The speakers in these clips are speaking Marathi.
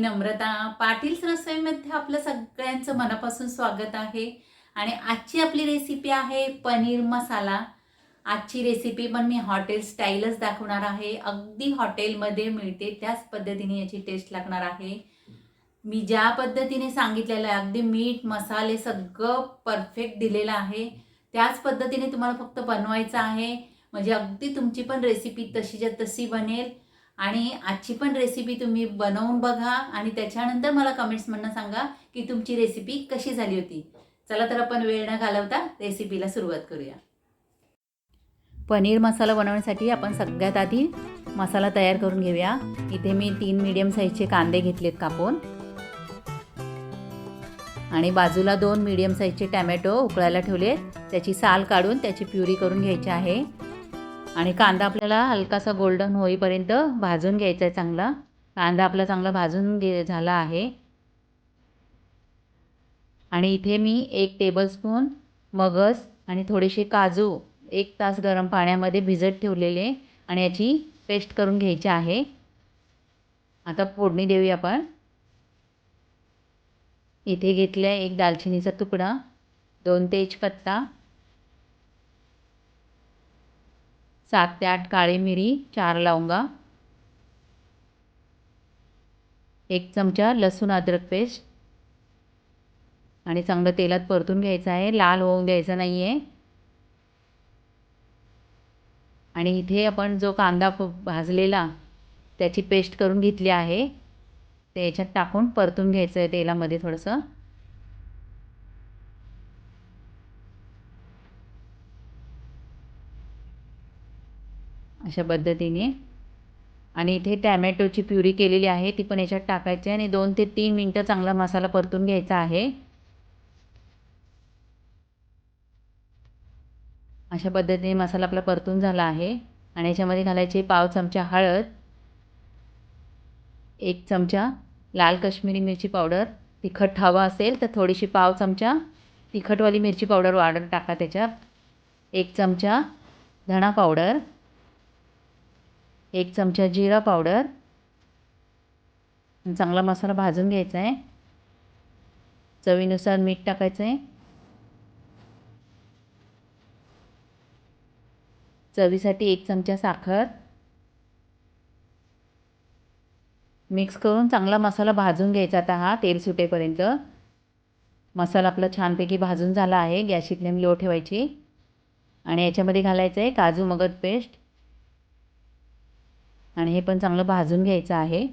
नम्रता. पाटील रसोईमध्ये आपलं सगळ्यांचं मनापासून स्वागत आहे. आणि आजची आपली रेसिपी आहे पनीर मसाला. आजची रेसिपी पण मी हॉटेल स्टाईलच दाखवणार आहे. अगदी हॉटेलमध्ये मिळते त्याच पद्धतीने याची टेस्ट लागणार आहे. मी ज्या पद्धतीने सांगितलेलं आहे अगदी मीठ मसाले सगळं परफेक्ट दिलेलं आहे. त्याच पद्धतीने तुम्हाला फक्त बनवायचं आहे. म्हणजे अगदी तुमची पण रेसिपी तशीच्या तशी बनेल. आणि आजची पण रेसिपी तुम्ही बनवून बघा आणि त्याच्यानंतर मला कमेंट्समधनं सांगा की तुमची रेसिपी कशी झाली होती. चला तर आपण वेळ न घालवता रेसिपीला सुरुवात करूया. पनीर मसाला बनवण्यासाठी आपण सगळ्यात आधी मसाला तयार करून घेऊया. इथे मी तीन मीडियम साईजचे कांदे घेतलेत कापून. आणि बाजूला दोन मीडियम साईजचे टॅमॅटो उकळायला ठेवले त्याची साल काढून त्याची प्युरी करून घ्यायची आहे. आणि कांदा आपल्याला हलकासा गोल्डन होईपर्यंत भाजून घ्यायचा आहे चांगला. कांदा आपला चांगला भाजून घे झाला आहे. आणि इथे मी एक टेबलस्पून मगज आणि थोडेसे काजू एक तास गरम पाण्यामध्ये भिजत ठेवलेले आणि याची पेस्ट करून घ्यायची आहे. आता फोडणी देऊया आपण. इथे घेतलं आहे एक दालचिनीचा तुकडा दोन तेजपत्ता सात ते आठ काळी मिरी चार लवंगा एक चमचा लसूण अद्रक पेस्ट आणि चांगलं तेलात परतून घ्यायचं आहे. लाल होऊन द्यायचं नाही आहे आणि इथे आपण जो कांदा भाजलेला त्याची पेस्ट करून घेतली आहे. ते याच्यात टाकून परतून घ्यायचं आहे तेलामध्ये थोडंसं. अशा पद्धतीने. आणि इथे टॅमॅटोची प्युरी केलेली आहे ती पण याच्यात टाकायची आहे आणि दोन ते तीन मिनटं चांगला मसाला परतून घ्यायचा आहे. अशा पद्धतीने मसाला आपला परतून झाला आहे आणि याच्यामध्ये घालायचे पाव चमचा हळद एक चमचा लाल कश्मीरी मिरची पावडर तिखट हवा असेल तर थोडीशी पाव चमचा तिखटवाली मिरची पावडर वाढत टाका त्याच्यात एक चमचा धणा पावडर एक चमचा जिरा पावडर. चांगला मसाला भाजून घ्यायचा आहे चवीनुसार मीठ टाकायचं आहे चवीसाठी एक चमचा साखर. मिक्स करून चांगला मसाला भाजून घ्यायचा आता हा तेल सुटेपर्यंत. मसाला आपला छानपैकी भाजून झाला आहे गॅसची फ्लेम लो ठेवायची. आणि याच्यामध्ये घालायचं आहे काजू मगज पेस्ट. आणि हे पण चांगलं भाजून घ्यायचं आहे.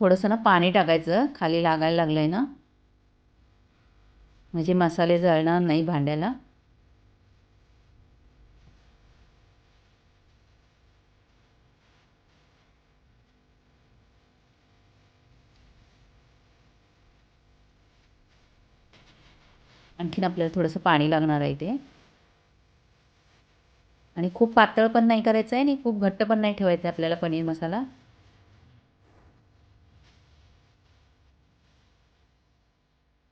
थोडंसं ना पाणी टाकायचं खाली लागायला लागलं आहे ना. म्हणजे मसाले जळणार नाही भांड्याला. आणखीन आपल्याला थोडंसं पाणी लागणार आहे ते. आणि खूप पातळ पण नाही करायचं आहे आणि खूप घट्ट पण नाही ठेवायचं आहे आपल्याला पनीर मसाला.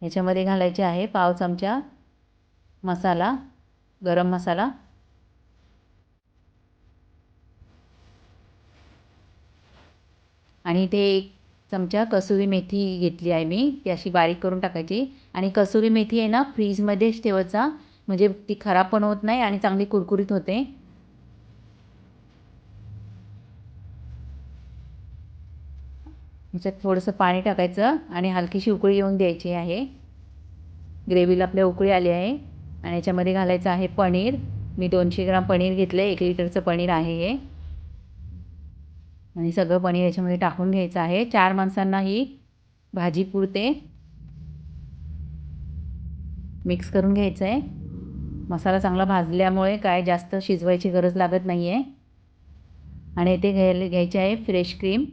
ह्याच्यामध्ये घालायचे आहे पाव चमचा मसाला गरम मसाला. आणि ते एक चमचा कसुरी मेथी घेतली आहे मी ती अशी बारीक करून टाकायची. आणि कसुरी मेथी आहे ना फ्रीजमध्येच ठेवायचा. म्हणजे ती खराब पण होत नाही आणि चांगली कुरकुरीत होते. ह्याच्यात थोडंसं पाणी टाकायचं आणि हलकीशी उकळी येऊन द्यायची आहे. ग्रेव्हीला आपल्या उकळी आली आहे आणि याच्यामध्ये घालायचं आहे पनीर. मी दोनशे ग्राम पनीर घेतलं आहे एक लिटरचं पनीर आहे हे. आणि सगळं पनीर याच्यामध्ये टाकून घ्यायचं आहे. चार माणसांना ही भाजी पुरते. मिक्स करून घ्यायचं आहे मसाला चांगला भाजल्यामुळे काय जास्त शिजवायची गरज लागत नाही आहे आणि इथे घ्यायला घ्यायची आहे फ्रेश क्रीम.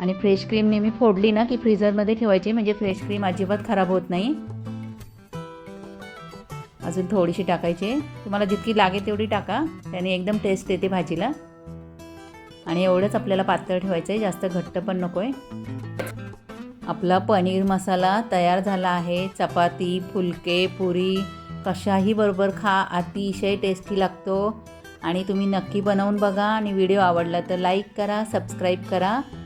आणि फ्रेश क्रीम नेहमी फोडली ना की फ्रीझरमध्ये ठेवायची म्हणजे फ्रेश क्रीम अजिबात खराब होत नाही. अजून थोडीशी टाकायची. तुम्हाला जितकी लागेल तेवढी टाका. त्याने एकदम टेस्ट येते भाजीला. आणि एवढंच आपल्याला पातळ ठेवायचं आहे जास्त घट्ट पण नको आहे आपला पनीर मसाला तयार झाला आहे. चपाती फुलके पुरी कशाही बरोबर खा. अतिशय टेस्टी लागतो. आणि तुम्ही नक्की बनवून बघा. आणि व्हिडिओ आवडला तर लाईक करा सबस्क्राईब करा.